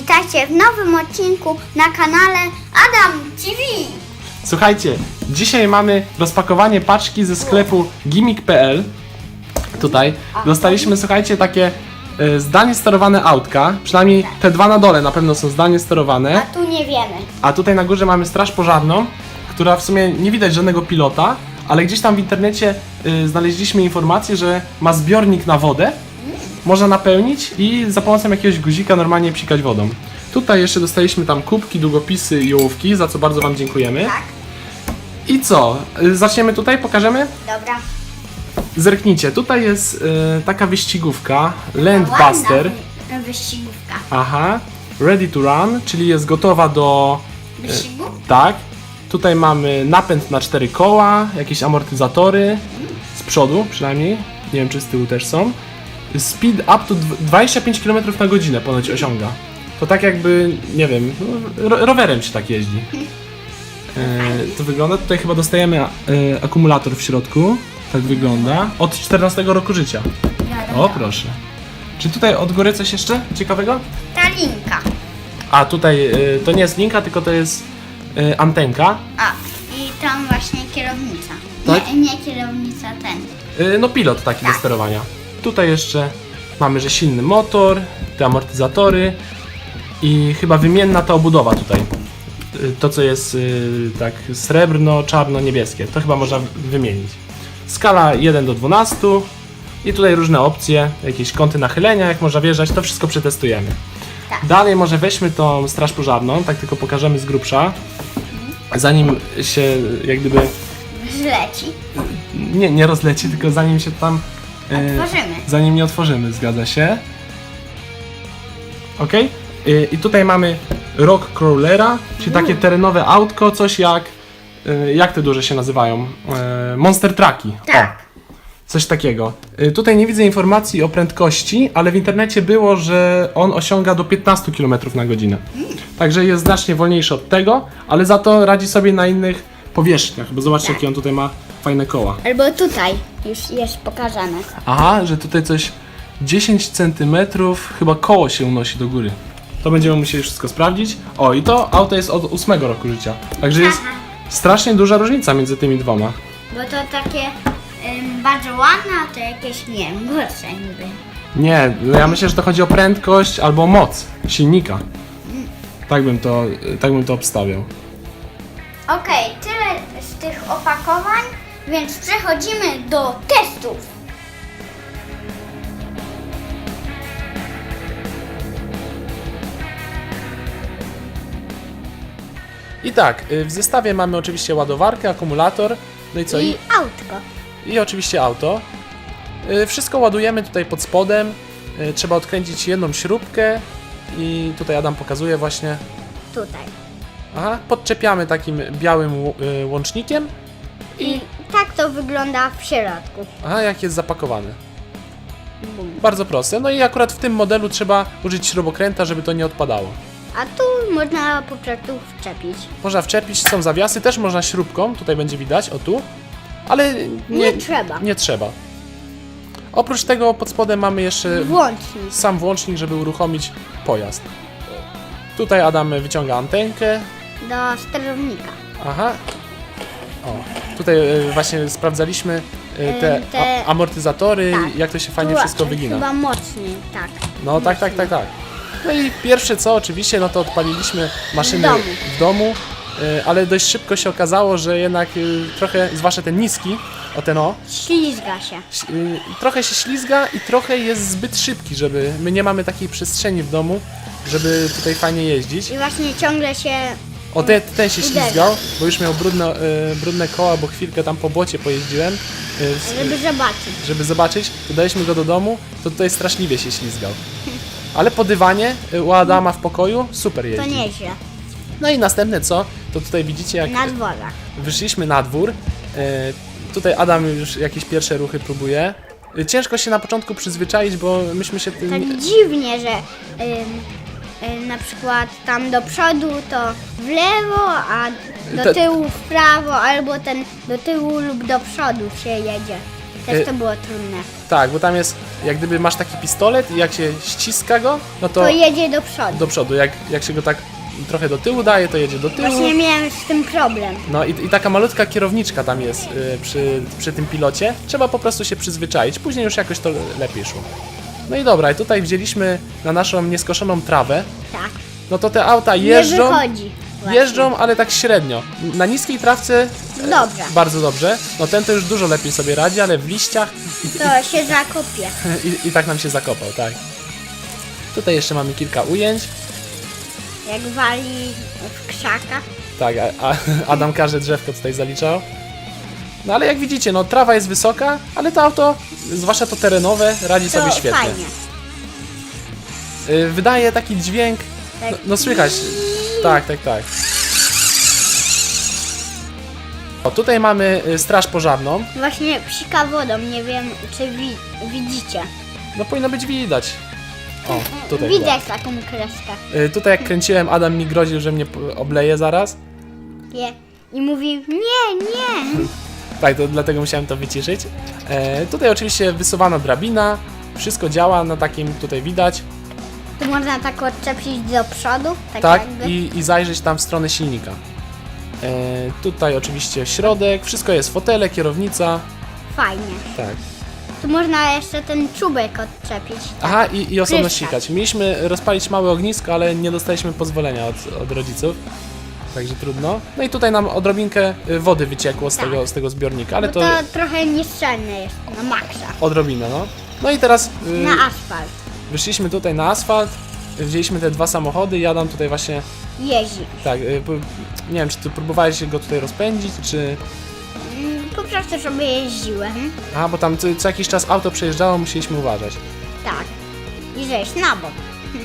Witajcie w nowym odcinku na kanale Adam TV. Słuchajcie, dzisiaj mamy rozpakowanie paczki ze sklepu gimmick.pl. Tutaj dostaliśmy, słuchajcie, takie e, zdalnie sterowane autka. Przynajmniej te dwa na dole na pewno są zdalnie A sterowane. tu nie wiemy. A tutaj na górze mamy straż pożarną, która w sumie nie widać żadnego pilota, ale gdzieś tam w internecie y, znaleźliśmy informację, że ma zbiornik na wodę. Można napełnić i za pomocą jakiegoś guzika normalnie psikać wodą. Tutaj jeszcze dostaliśmy tam kubki, długopisy i ołówki, za co bardzo Wam dziękujemy. Tak? I co? Y, Zaczniemy tutaj, pokażemy? Dobra. Zerknijcie, tutaj jest y, taka wyścigówka Landbuster. Ładna wyścigówka. Aha, ready to run, czyli jest gotowa do. Wyścigu? Tak. Tutaj mamy napęd na cztery koła, jakieś amortyzatory z przodu przynajmniej. Nie wiem, czy z tyłu też są. Speed up to dw- 25 km na godzinę ponoć osiąga. To tak jakby, nie wiem, ro rowerem się tak jeździ. E, to wygląda, tutaj chyba dostajemy e, akumulator w środku. Tak wygląda. Od 14 roku życia. O, proszę. Czy tutaj od góry coś jeszcze ciekawego? Ta linka. A tutaj y, to nie jest linka, tylko to jest y, antenka. A, i tam właśnie kierownica. Tak? Nie, nie kierownica, ten. Y, no pilot taki do Tak. sterowania. Tutaj jeszcze mamy, że silny motor, te amortyzatory i chyba wymienna ta obudowa tutaj. To co jest y, tak srebrno, czarno, niebieskie. To chyba można wymienić. Skala 1 do 12 i tutaj różne opcje, jakieś kąty nachylenia, jak można wjeżdżać, to wszystko przetestujemy. Tak. Dalej może weźmy tą straż pożarną, tak tylko pokażemy z grubsza. Zanim się jak gdyby Zleci. nie, nie rozleci, tylko zanim się tam. E, Otworzymy. zanim nie otworzymy, zgadza się. Ok? E, I tutaj mamy Rock Crawlera, czyli takie terenowe autko, coś jak. e, jak te duże się nazywają? Monster Trucki. Tak. Coś takiego. Tutaj nie widzę informacji o prędkości, ale w internecie było, że on osiąga do 15 km na godzinę. Także jest znacznie wolniejszy od tego, ale za to radzi sobie na innych powierzchniach, bo zobaczcie, jakie on tutaj ma fajne koła. Albo tutaj. Już jest pokazane. Aha, że tutaj coś 10 cm, chyba koło się unosi do góry. To będziemy musieli wszystko sprawdzić. O, i to auto jest od 8 roku życia. Także jest Aha. strasznie duża różnica między tymi dwoma. Bo to takie ym, bardzo ładne, a to jakieś, nie wiem, gorsze niby. Nie, no ja myślę, że to chodzi o prędkość albo moc silnika. Tak bym to, tak bym to obstawiał. Okej, tyle z tych opakowań, więc przechodzimy do testów. I tak, y, w zestawie mamy oczywiście ładowarkę, akumulator, no i co? I autko. i oczywiście auto. Y, Wszystko ładujemy tutaj pod spodem. Y, Trzeba odkręcić jedną śrubkę i tutaj Adam pokazuje właśnie Tutaj. Aha, podczepiamy takim białym y, łącznikiem. I tak to wygląda w środku. Aha, jak jest zapakowany. Bardzo proste. No i akurat w tym modelu trzeba użyć śrubokręta, żeby to nie odpadało. A tu można po prostu wczepić. Można wczepić, są zawiasy, też można śrubką, tutaj będzie widać, o tu. Ale nie, Nie trzeba. Nie trzeba. Oprócz tego pod spodem mamy jeszcze Włącznik. sam włącznik, żeby uruchomić pojazd. Tutaj Adam wyciąga antenkę, Do sterownika. Aha. O, tutaj e, właśnie sprawdzaliśmy e, te, Em, te- A, amortyzatory, tak. jak to się fajnie Tu wszystko łaczek, wygina. Chyba mocniej, tak. No tak, tak, tak, tak. No i pierwsze co oczywiście, no to odpaliliśmy maszyny W domu. w domu, e, ale dość szybko się okazało, że jednak trochę, zwłaszcza ten niski, o ten o, Ślizga się. ś- trochę się ślizga i trochę jest zbyt szybki, żeby, my nie mamy takiej przestrzeni w domu, żeby tutaj fajnie jeździć. I właśnie ciągle się... O, ten, ten się ślizgał, bo już miał brudne, e, brudne koła, bo chwilkę tam po błocie pojeździłem, e, z- Żeby zobaczyć. żeby zobaczyć. Dodaliśmy go do domu, to tutaj straszliwie się ślizgał. Ale po dywanie e, u Adama w pokoju super To jeździ. nieźle. No i następne co, to tutaj widzicie jak Na dworach. wyszliśmy na dwór. E, tutaj Adam już jakieś pierwsze ruchy próbuje. E, Ciężko się na początku przyzwyczaić, bo myśmy się tym... Tak dziwnie, że ym, na przykład tam do przodu to w lewo, a do tyłu w prawo, albo ten do tyłu lub do przodu się jedzie. Też Y- to było trudne. Tak, bo tam jest, jak gdyby masz taki pistolet i jak się ściska go, no to To jedzie do przodu. do przodu. Jak, jak się go tak trochę do tyłu daje, to jedzie do tyłu. Właśnie miałem z tym problem. No i, i taka malutka kierowniczka tam jest y, przy, przy tym pilocie. Trzeba po prostu się przyzwyczaić, później już jakoś to lepiej szło. No i dobra, i tutaj wzięliśmy na naszą nieskoszoną trawę. Tak. No to te auta Nie jeżdżą, wychodzi. właśnie. jeżdżą, ale tak średnio. Na niskiej trawce e, Dobrze. bardzo dobrze. No ten to już dużo lepiej sobie radzi, ale w liściach i, To się zakopie. i, i tak nam się zakopał, tak. Tutaj jeszcze mamy kilka ujęć. Jak wali w krzakach. Tak, a, a Adam każde drzewko tutaj zaliczał. No ale jak widzicie, no trawa jest wysoka, ale to auto, zwłaszcza to terenowe, radzi To sobie świetnie. fajnie. Y, Wydaje taki dźwięk, Tak. no, no słychać. Tak, tak, tak. O, tutaj mamy y, straż pożarną. Właśnie psika wodą, nie wiem czy wi widzicie. No powinno być widać. O, tutaj. Widać taką kreskę. Y, Tutaj jak kręciłem, Adam mi groził, że mnie p- obleje zaraz. Je. I mówi nie, nie. Tak, to dlatego musiałem to wyciszyć. E, tutaj oczywiście wysuwana drabina. Wszystko działa, na takim tutaj widać. Tu można tak odczepić do przodu. Tak, Tak, jakby. i, i zajrzeć tam w stronę silnika. E, tutaj oczywiście środek, wszystko jest, fotele, kierownica. Fajnie. Tak. Tu można jeszcze ten czubek odczepić. Aha, i, i osobno Pryszcz. sikać. Mieliśmy rozpalić małe ognisko, ale nie dostaliśmy pozwolenia od, od rodziców. Także trudno. No i tutaj nam odrobinkę y, wody wyciekło z, Tak. tego, z tego zbiornika, ale Bo to to trochę nieszczelne jest na maksa. odrobinę, no. No i teraz y, Na asfalt wyszliśmy tutaj na asfalt, wzięliśmy te dwa samochody i Adam tutaj właśnie, jeździ. tak, y, p- nie wiem, czy ty próbowałeś go tutaj rozpędzić, czy... Mm, Po prostu sobie jeździłem. A, bo tam co, co jakiś czas auto przejeżdżało, musieliśmy uważać. Tak. I zejść na bok.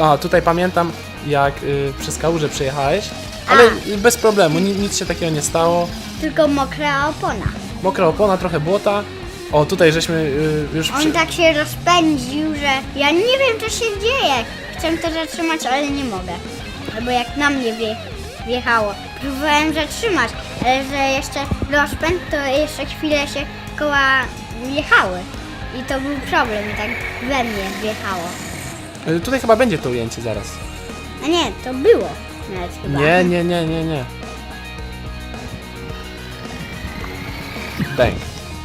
A, tutaj pamiętam, jak y, przez kałużę przejechałeś, ale bez problemu, ni, nic się takiego nie stało. Tylko mokra opona. Mokra opona, trochę błota. O, tutaj żeśmy y, już... On Przy... tak się rozpędził, że ja nie wiem co się dzieje. Chcę to zatrzymać, ale nie mogę. Albo jak na mnie wje, wjechało. Próbowałem zatrzymać, ale że jeszcze rozpęd, to jeszcze chwilę się koła jechały. I to był problem, tak we mnie wjechało. Y, tutaj chyba będzie to ujęcie zaraz. A nie, to było nawet chyba. Nie, nie, nie, nie, nie. Bęk.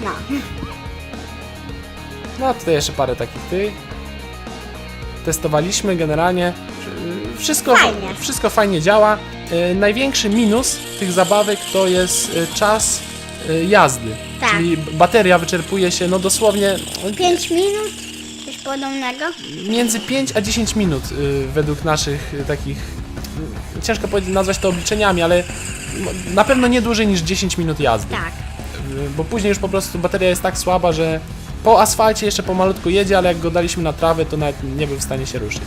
No. No, tutaj jeszcze parę takich tych. Testowaliśmy generalnie. y, Wszystko Fajnie. wszystko fajnie działa. Y, Największy minus tych zabawek to jest y, czas y, jazdy. Tak. Czyli bateria wyczerpuje się no dosłownie 5 minut? Podobnego? między 5 a 10 minut y, według naszych y, takich. y, Ciężko powiedzieć, nazwać to obliczeniami, ale m- na pewno nie dłużej niż 10 minut jazdy. Tak. Y, Bo później już po prostu bateria jest tak słaba, że po asfalcie jeszcze pomalutku jedzie, ale jak go daliśmy na trawę, to nawet nie był w stanie się ruszyć.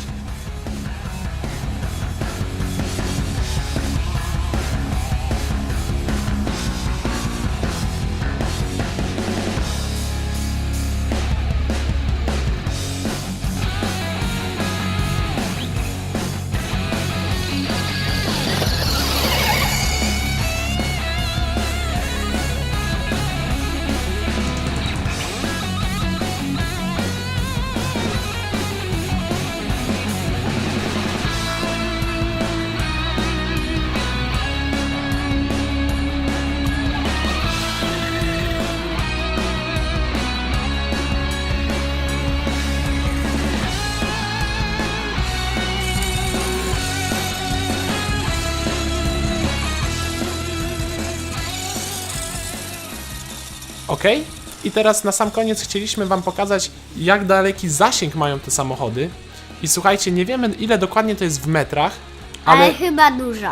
Ok? I teraz na sam koniec chcieliśmy Wam pokazać, jak daleki zasięg mają te samochody. I słuchajcie, nie wiemy ile dokładnie to jest w metrach, Ale, ale chyba dużo.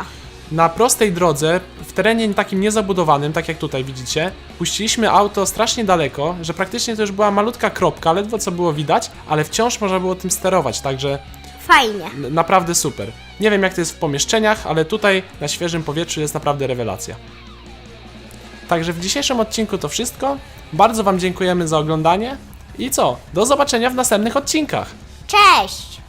na prostej drodze, w terenie takim niezabudowanym, tak jak tutaj widzicie, puściliśmy auto strasznie daleko, że praktycznie to już była malutka kropka, ledwo co było widać, ale wciąż można było tym sterować, także Fajnie. naprawdę super. Nie wiem jak to jest w pomieszczeniach, ale tutaj na świeżym powietrzu jest naprawdę rewelacja. Także w dzisiejszym odcinku to wszystko. Bardzo Wam dziękujemy za oglądanie i co? Do zobaczenia w następnych odcinkach. Cześć!